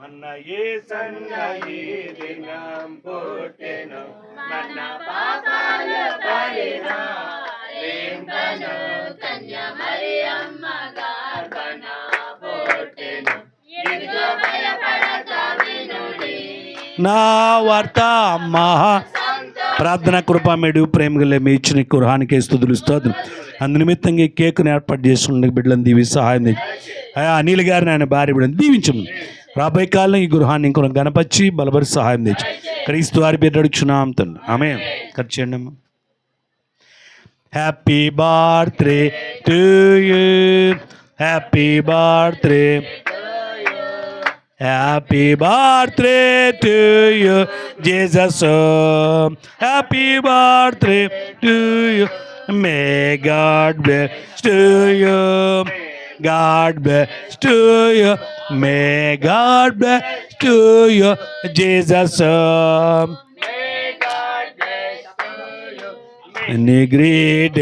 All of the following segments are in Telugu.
మన ఏ సన్న ఈ దినం పుట్టెను? మన పాపాలు పరిహారింపను కన్య మరియమ్మ గర్భన పుట్టెను. ఇదిగో భయపడక వినుడి. నా వార్త అమ్మా. ప్రార్థన కృప మెడు ప్రేమగల మీ ఇచ్చిన కురహానికి స్థుతులు స్తోత్రం. అందు నిమిత్తంగా ఈ కేకుని ఏర్పాటు చేసుకున్న బిడ్డలను దీవి సహాయం చేయి. అయ్యా అనిల్ గారిని ఆయన భార్య బిడ్డను దీవించము రాబోయే కాలం ఈ గృహాన్ని ఇంకొన గణపరిచి బలపరి సహాయం తెచ్చు క్రీస్తు వారి పేరు అడుగుచున్నాం తండ్రి ఆమె ఖర్చు చేయండి అమ్మా happy birthday to you happy birthday happy birthday to you Jesus happy birthday to you may God bless to you God bless to you may God bless to you Jesus నీ గ్రేట్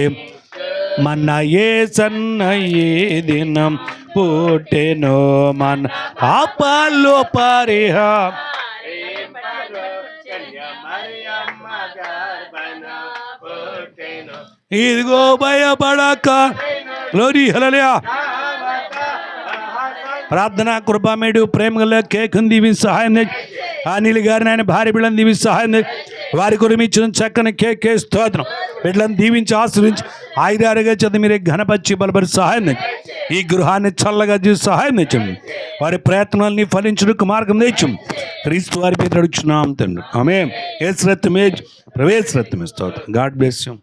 మన ఏ సన్న ఏ దినం పుట్టెను మన పాపాలు పరిహా ఇదిగో భయపడక గ్లోరీ హల్లెలూయా ప్రార్థన కృపామేడు ప్రేమగల కేకును దీవించి సహాయం ఆ అనిల్ గారిని ఆయన భార్య బిడ్డలను దీవించి సహాయం వారి గురించి ఇచ్చిన చక్కని కే స్తోత్రం. బిడ్డలను దీవించి ఆశ్రయించి ఆయుధారుగా చేత మీరే ఘనపరిచి బలపరి సహాయం ఈ గృహాన్ని చల్లగా చూసి సహాయం తెచ్చండి వారి ప్రయత్నాలని ఫలించడానికి మార్గం తెచ్చం క్రీస్తు వారి పేరు అడుగుచున్నాం తండ్రి. ఆమె ఏ శ్రద్ధమే ప్రవేశ శ్రద్ధమే స్తోత్రం. God bless you.